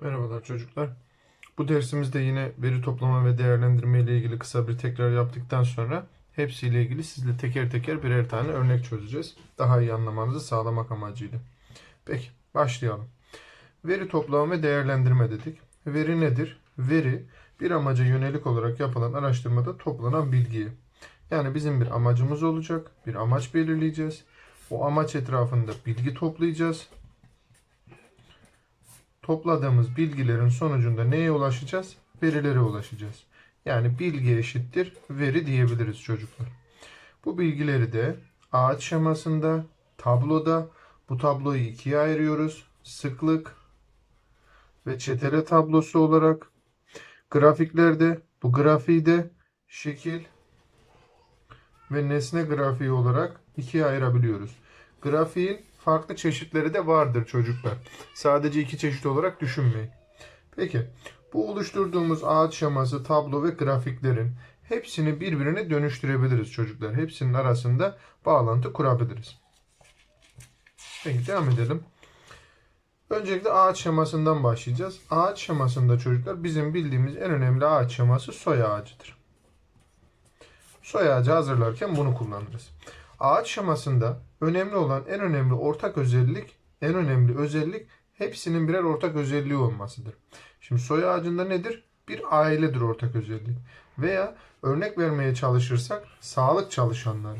Merhabalar çocuklar. Bu dersimizde yine veri toplama ve değerlendirme ile ilgili kısa bir tekrar yaptıktan sonra hepsiyle ilgili sizle teker teker birer tane örnek çözeceğiz. Daha iyi anlamanızı sağlamak amacıyla. Peki başlayalım. Veri toplama ve değerlendirme dedik. Veri nedir? Veri bir amaca yönelik olarak yapılan araştırmada toplanan bilgiyi. Yani bizim bir amacımız olacak. Bir amaç belirleyeceğiz. O amaç etrafında bilgi toplayacağız topladığımız bilgilerin sonucunda neye ulaşacağız? Verilere ulaşacağız. Yani bilgi eşittir veri diyebiliriz çocuklar. Bu bilgileri de ağaç şemasında, tabloda bu tabloyu ikiye ayırıyoruz. Sıklık ve çetele tablosu olarak grafiklerde bu grafiği de şekil ve nesne grafiği olarak ikiye ayırabiliyoruz. Grafiğin farklı çeşitleri de vardır çocuklar. Sadece iki çeşit olarak düşünmeyin. Peki bu oluşturduğumuz ağaç şeması, tablo ve grafiklerin hepsini birbirine dönüştürebiliriz çocuklar. Hepsinin arasında bağlantı kurabiliriz. Peki devam edelim. Öncelikle ağaç şemasından başlayacağız. Ağaç şemasında çocuklar bizim bildiğimiz en önemli ağaç şeması soy ağacıdır. Soy ağacı hazırlarken bunu kullanırız. Ağaç şemasında önemli olan en önemli ortak özellik, en önemli özellik hepsinin birer ortak özelliği olmasıdır. Şimdi soy ağacında nedir? Bir ailedir ortak özellik. Veya örnek vermeye çalışırsak sağlık çalışanları.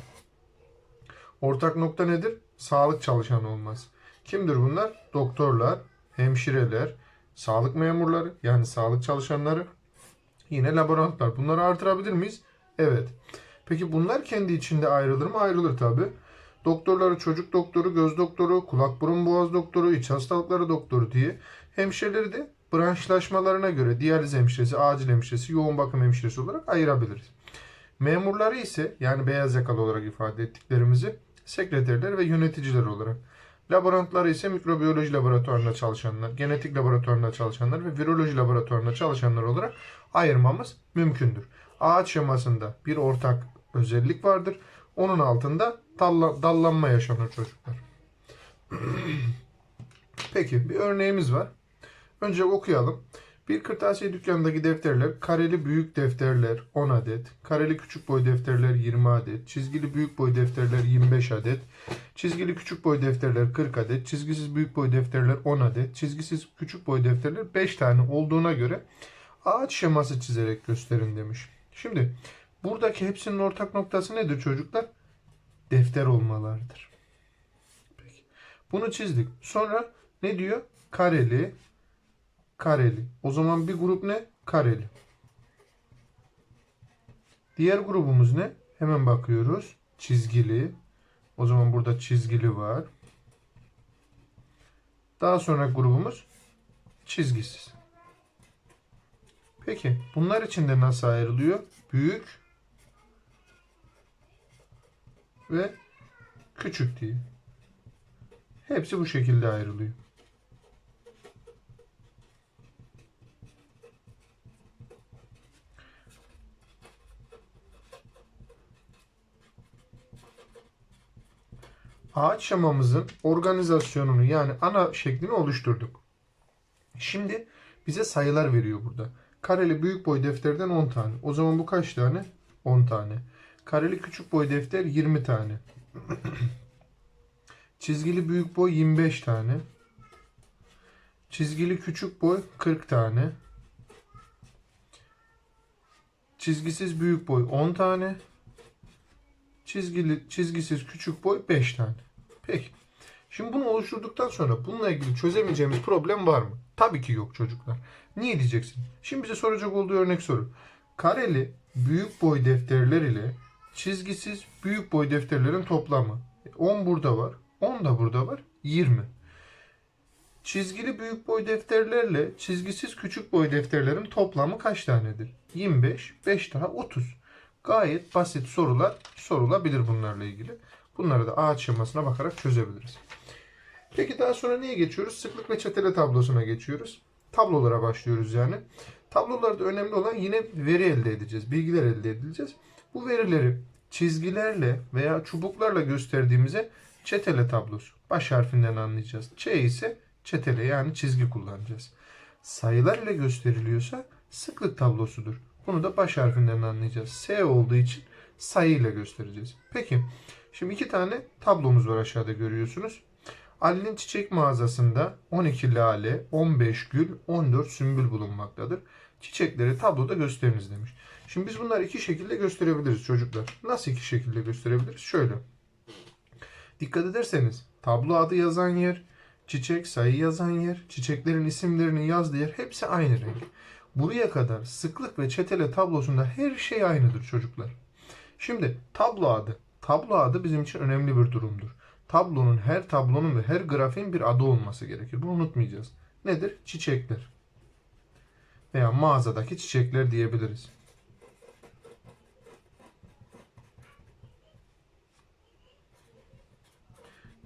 Ortak nokta nedir? Sağlık çalışanı olması. Kimdir bunlar? Doktorlar, hemşireler, sağlık memurları yani sağlık çalışanları, yine laborantlar. Bunları artırabilir miyiz? Evet. Peki bunlar kendi içinde ayrılır mı? Ayrılır tabi. Doktorları çocuk doktoru, göz doktoru, kulak burun boğaz doktoru, iç hastalıkları doktoru diye hemşireleri de branşlaşmalarına göre diyaliz hemşiresi, acil hemşiresi, yoğun bakım hemşiresi olarak ayırabiliriz. Memurları ise yani beyaz yakalı olarak ifade ettiklerimizi sekreterler ve yöneticiler olarak. Laborantları ise mikrobiyoloji laboratuvarında çalışanlar, genetik laboratuvarında çalışanlar ve viroloji laboratuvarında çalışanlar olarak ayırmamız mümkündür. Ağaç şemasında bir ortak özellik vardır. Onun altında dalla, dallanma yaşanır çocuklar. Peki bir örneğimiz var. Önce okuyalım. Bir kırtasiye dükkanındaki defterler, kareli büyük defterler 10 adet, kareli küçük boy defterler 20 adet, çizgili büyük boy defterler 25 adet, çizgili küçük boy defterler 40 adet, çizgisiz büyük boy defterler 10 adet, çizgisiz küçük boy defterler 5 tane olduğuna göre ağaç şeması çizerek gösterin demiş. Şimdi buradaki hepsinin ortak noktası nedir çocuklar? Defter olmalarıdır. Peki. Bunu çizdik. Sonra ne diyor? Kareli, kareli. O zaman bir grup ne? Kareli. Diğer grubumuz ne? Hemen bakıyoruz. Çizgili. O zaman burada çizgili var. Daha sonra grubumuz çizgisiz. Peki bunlar içinde nasıl ayrılıyor? Büyük ve küçük diye. Hepsi bu şekilde ayrılıyor. Ağaç şemamızın organizasyonunu yani ana şeklini oluşturduk. Şimdi bize sayılar veriyor burada. Kareli büyük boy defterden 10 tane. O zaman bu kaç tane? 10 tane. Kareli küçük boy defter 20 tane. Çizgili büyük boy 25 tane. Çizgili küçük boy 40 tane. Çizgisiz büyük boy 10 tane. Çizgili çizgisiz küçük boy 5 tane. Peki. Şimdi bunu oluşturduktan sonra bununla ilgili çözemeyeceğimiz problem var mı? Tabii ki yok çocuklar. Niye diyeceksin? Şimdi bize soracak olduğu örnek soru. Kareli büyük boy defterler ile çizgisiz büyük boy defterlerin toplamı. 10 burada var. 10 da burada var. 20. Çizgili büyük boy defterlerle çizgisiz küçük boy defterlerin toplamı kaç tanedir? 25, 5 daha 30. Gayet basit sorular sorulabilir bunlarla ilgili. Bunları da ağaç şemasına bakarak çözebiliriz. Peki daha sonra neye geçiyoruz? Sıklık ve çetele tablosuna geçiyoruz. Tablolara başlıyoruz yani. Tablolarda önemli olan yine veri elde edeceğiz. Bilgiler elde edeceğiz. Bu verileri çizgilerle veya çubuklarla gösterdiğimize çetele tablosu. Baş harfinden anlayacağız. Ç ise çetele yani çizgi kullanacağız. sayılar ile gösteriliyorsa sıklık tablosudur. Bunu da baş harfinden anlayacağız. S olduğu için sayı ile göstereceğiz. Peki şimdi iki tane tablomuz var aşağıda görüyorsunuz. Ali'nin çiçek mağazasında 12 lale, 15 gül, 14 sümbül bulunmaktadır. Çiçekleri tabloda gösteriniz demiş. Şimdi biz bunları iki şekilde gösterebiliriz çocuklar. Nasıl iki şekilde gösterebiliriz? Şöyle. Dikkat ederseniz tablo adı yazan yer, çiçek sayı yazan yer, çiçeklerin isimlerini yazdığı yer hepsi aynı renk. Buraya kadar sıklık ve çetele tablosunda her şey aynıdır çocuklar. Şimdi tablo adı. Tablo adı bizim için önemli bir durumdur. Tablonun her tablonun ve her grafiğin bir adı olması gerekir. Bunu unutmayacağız. Nedir? Çiçekler. Veya mağazadaki çiçekler diyebiliriz.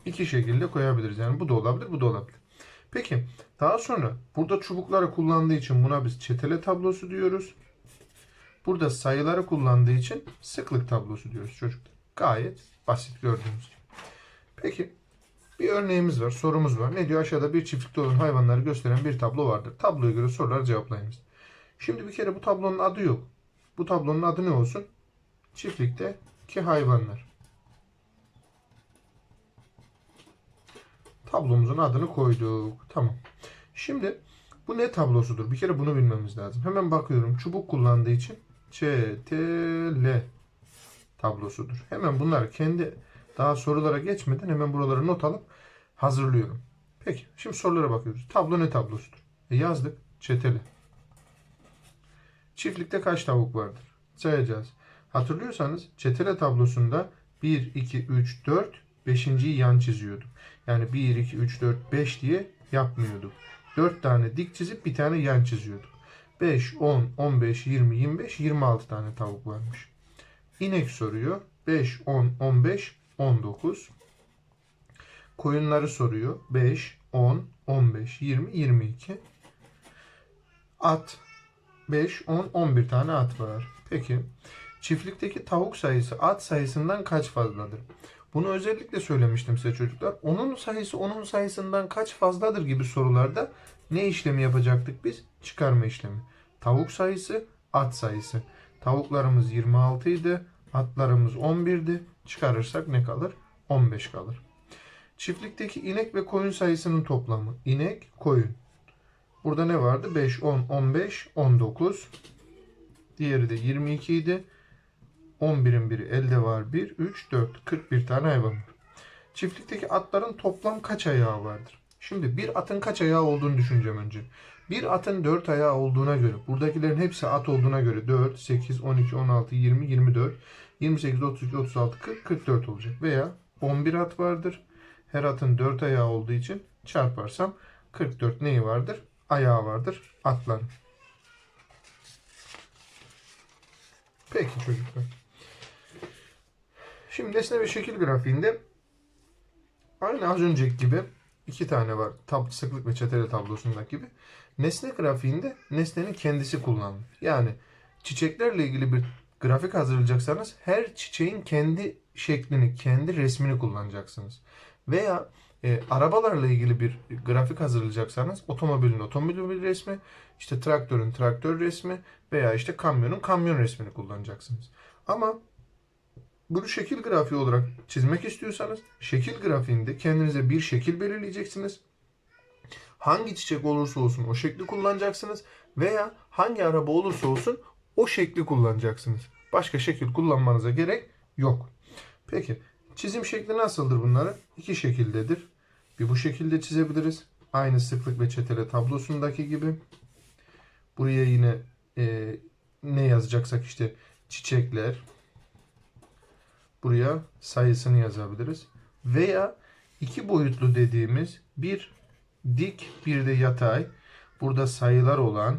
İki şekilde koyabiliriz. Yani bu da olabilir, bu da olabilir. Peki daha sonra burada çubukları kullandığı için buna biz çetele tablosu diyoruz. Burada sayıları kullandığı için sıklık tablosu diyoruz çocuklar. Gayet basit gördüğünüz gibi. Peki bir örneğimiz var, sorumuz var. Ne diyor? Aşağıda bir çiftlikte olan hayvanları gösteren bir tablo vardır. Tabloya göre soruları cevaplayınız. Şimdi bir kere bu tablonun adı yok. Bu tablonun adı ne olsun? Çiftlikteki hayvanlar. Tablomuzun adını koyduk. Tamam. Şimdi bu ne tablosudur? Bir kere bunu bilmemiz lazım. Hemen bakıyorum. Çubuk kullandığı için CTL tablosudur. Hemen bunları kendi daha sorulara geçmeden hemen buraları not alıp hazırlıyorum. Peki şimdi sorulara bakıyoruz. Tablo ne tablosudur? E yazdık. Çeteli. Çiftlikte kaç tavuk vardır? Sayacağız. Hatırlıyorsanız çetele tablosunda 1, 2, 3, 4, 5.yi yan çiziyorduk. Yani 1, 2, 3, 4, 5 diye yapmıyorduk. 4 tane dik çizip bir tane yan çiziyorduk. 5, 10, 15, 20, 25, 26 tane tavuk varmış. İnek soruyor. 5, 10, 15, 19. Koyunları soruyor. 5, 10, 15, 20, 22. At 5, 10, 11 tane at var. Peki çiftlikteki tavuk sayısı at sayısından kaç fazladır? Bunu özellikle söylemiştim size çocuklar. Onun sayısı onun sayısından kaç fazladır gibi sorularda ne işlemi yapacaktık biz? Çıkarma işlemi. Tavuk sayısı, at sayısı. Tavuklarımız 26 idi, atlarımız 11'di. Çıkarırsak ne kalır? 15 kalır. Çiftlikteki inek ve koyun sayısının toplamı. İnek, koyun. Burada ne vardı? 5, 10, 15, 19. Diğeri de 22 idi. 11'in biri elde var 1, 3, 4. 41 tane hayvan var. Çiftlikteki atların toplam kaç ayağı vardır? Şimdi bir atın kaç ayağı olduğunu düşüneceğim önce. Bir atın 4 ayağı olduğuna göre, buradakilerin hepsi at olduğuna göre 4, 8, 12, 16, 20, 24, 28, 32, 36, 40, 44 olacak. Veya 11 at vardır. Her atın 4 ayağı olduğu için çarparsam 44 neyi vardır? Ayağı vardır atların. Peki çocuklar. Şimdi nesne ve şekil grafiğinde aynı az önceki gibi iki tane var. Tab sıklık ve çetele tablosundaki gibi. Nesne grafiğinde nesnenin kendisi kullanılır. Yani çiçeklerle ilgili bir grafik hazırlayacaksanız her çiçeğin kendi şeklini, kendi resmini kullanacaksınız. Veya e, arabalarla ilgili bir grafik hazırlayacaksanız otomobilin otomobil resmi, işte traktörün traktör resmi veya işte kamyonun kamyon resmini kullanacaksınız. Ama bunu şekil grafiği olarak çizmek istiyorsanız şekil grafiğinde kendinize bir şekil belirleyeceksiniz. Hangi çiçek olursa olsun o şekli kullanacaksınız veya hangi araba olursa olsun o şekli kullanacaksınız. Başka şekil kullanmanıza gerek yok. Peki çizim şekli nasıldır bunları? İki şekildedir. Bir bu şekilde çizebiliriz. Aynı sıklık ve çetele tablosundaki gibi. Buraya yine e, ne yazacaksak işte çiçekler, buraya sayısını yazabiliriz. Veya iki boyutlu dediğimiz bir dik bir de yatay. Burada sayılar olan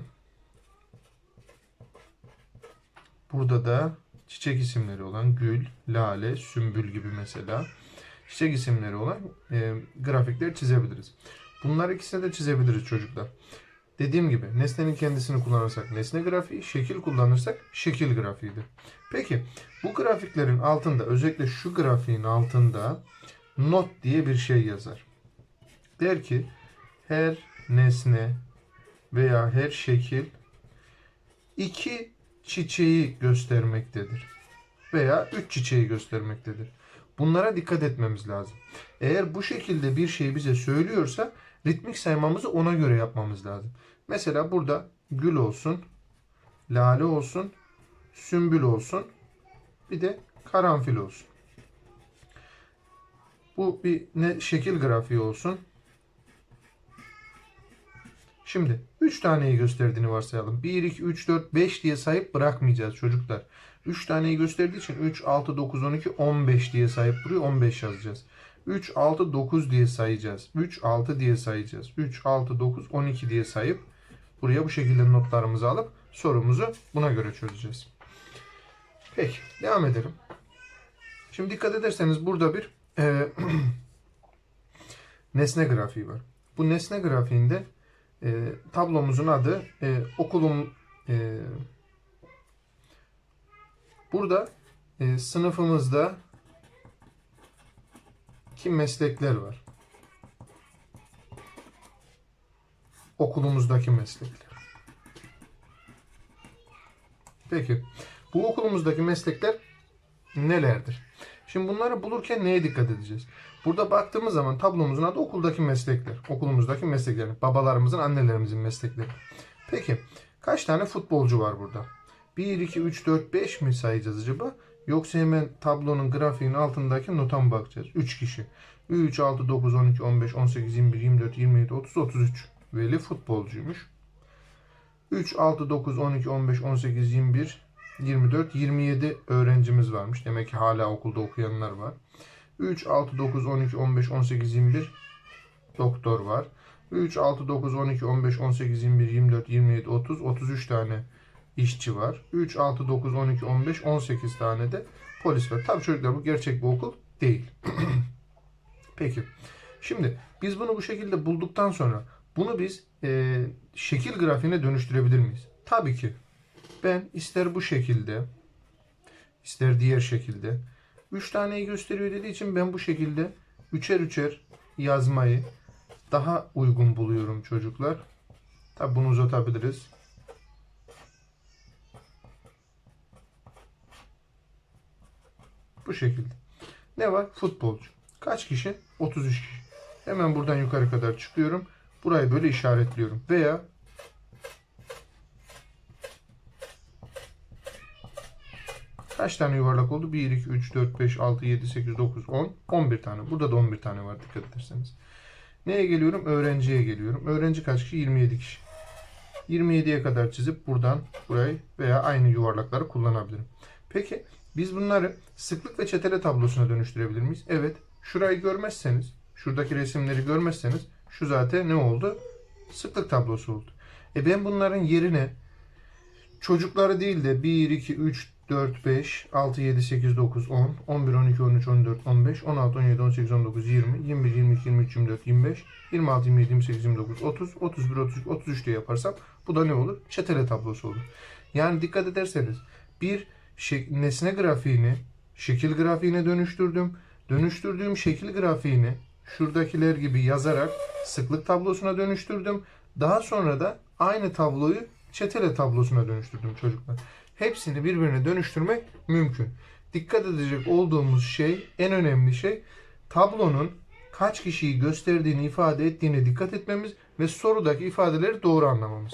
burada da çiçek isimleri olan gül, lale, sümbül gibi mesela çiçek isimleri olan e, grafikleri çizebiliriz. Bunlar ikisini de çizebiliriz çocuklar. Dediğim gibi nesnenin kendisini kullanırsak nesne grafiği, şekil kullanırsak şekil grafiğidir. Peki bu grafiklerin altında özellikle şu grafiğin altında not diye bir şey yazar. Der ki her nesne veya her şekil iki çiçeği göstermektedir. Veya üç çiçeği göstermektedir. Bunlara dikkat etmemiz lazım. Eğer bu şekilde bir şey bize söylüyorsa ritmik saymamızı ona göre yapmamız lazım. Mesela burada gül olsun, lale olsun, sümbül olsun, bir de karanfil olsun. Bu bir ne şekil grafiği olsun. Şimdi 3 taneyi gösterdiğini varsayalım. 1, 2, 3, 4, 5 diye sayıp bırakmayacağız çocuklar. 3 taneyi gösterdiği için 3, 6, 9, 12, 15 diye sayıp buraya 15 yazacağız. 3, 6, 9 diye sayacağız. 3, 6 diye sayacağız. 3, 6, 9, 12 diye sayıp buraya bu şekilde notlarımızı alıp sorumuzu buna göre çözeceğiz. Peki devam edelim. Şimdi dikkat ederseniz burada bir e, nesne grafiği var. Bu nesne grafiğinde e, tablomuzun adı e, okulum e, burada e, sınıfımızda kim meslekler var? Okulumuzdaki meslekler. Peki bu okulumuzdaki meslekler nelerdir? Şimdi bunları bulurken neye dikkat edeceğiz? Burada baktığımız zaman tablomuzun adı okuldaki meslekler. Okulumuzdaki meslekler. Babalarımızın, annelerimizin meslekleri. Peki kaç tane futbolcu var burada? 1, 2, 3, 4, 5 mi sayacağız acaba? Yoksa hemen tablonun grafiğinin altındaki nota mı bakacağız? 3 kişi. 3, 6, 9, 12, 15, 18, 21, 24, 27, 30, 33. Veli futbolcuymuş. 3, 6, 9, 12, 15, 18, 21, 24, 27 öğrencimiz varmış. Demek ki hala okulda okuyanlar var. 3, 6, 9, 12, 15, 18, 21 doktor var. 3, 6, 9, 12, 15, 18, 21, 24, 27, 30, 33 tane işçi var. 3, 6, 9, 12, 15, 18 tane de polis var. Tabii çocuklar bu gerçek bir okul değil. Peki. Şimdi biz bunu bu şekilde bulduktan sonra bunu biz e, şekil grafiğine dönüştürebilir miyiz? Tabii ki. Ben ister bu şekilde ister diğer şekilde 3 taneyi gösteriyor dediği için ben bu şekilde üçer üçer yazmayı daha uygun buluyorum çocuklar. Tabi bunu uzatabiliriz. Bu şekilde. Ne var? Futbolcu. Kaç kişi? 33 kişi. Hemen buradan yukarı kadar çıkıyorum. Burayı böyle işaretliyorum. Veya Kaç tane yuvarlak oldu? 1, 2, 3, 4, 5, 6, 7, 8, 9, 10. 11 tane. Burada da 11 tane var dikkat ederseniz. Neye geliyorum? Öğrenciye geliyorum. Öğrenci kaç kişi? 27 kişi. 27'ye kadar çizip buradan burayı veya aynı yuvarlakları kullanabilirim. Peki biz bunları sıklık ve çetele tablosuna dönüştürebilir miyiz? Evet. Şurayı görmezseniz, şuradaki resimleri görmezseniz şu zaten ne oldu? Sıklık tablosu oldu. E ben bunların yerine çocukları değil de 1, 2, 3, 4, 5, 6, 7, 8, 9, 10, 11, 12, 13, 14, 15, 16, 17, 18, 19, 20, 21, 22, 23, 24, 25, 26, 27, 28, 29, 30, 31, 32, 33 diye yaparsam bu da ne olur? Çetele tablosu olur. Yani dikkat ederseniz bir nesne grafiğini şekil grafiğine dönüştürdüm. Dönüştürdüğüm şekil grafiğini şuradakiler gibi yazarak sıklık tablosuna dönüştürdüm. Daha sonra da aynı tabloyu çetele tablosuna dönüştürdüm çocuklar. Hepsini birbirine dönüştürmek mümkün. Dikkat edecek olduğumuz şey, en önemli şey tablonun kaç kişiyi gösterdiğini ifade ettiğine dikkat etmemiz ve sorudaki ifadeleri doğru anlamamız.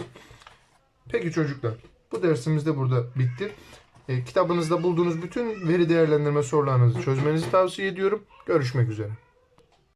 Peki çocuklar, bu dersimiz de burada bitti. E, kitabınızda bulduğunuz bütün veri değerlendirme sorularınızı çözmenizi tavsiye ediyorum. Görüşmek üzere.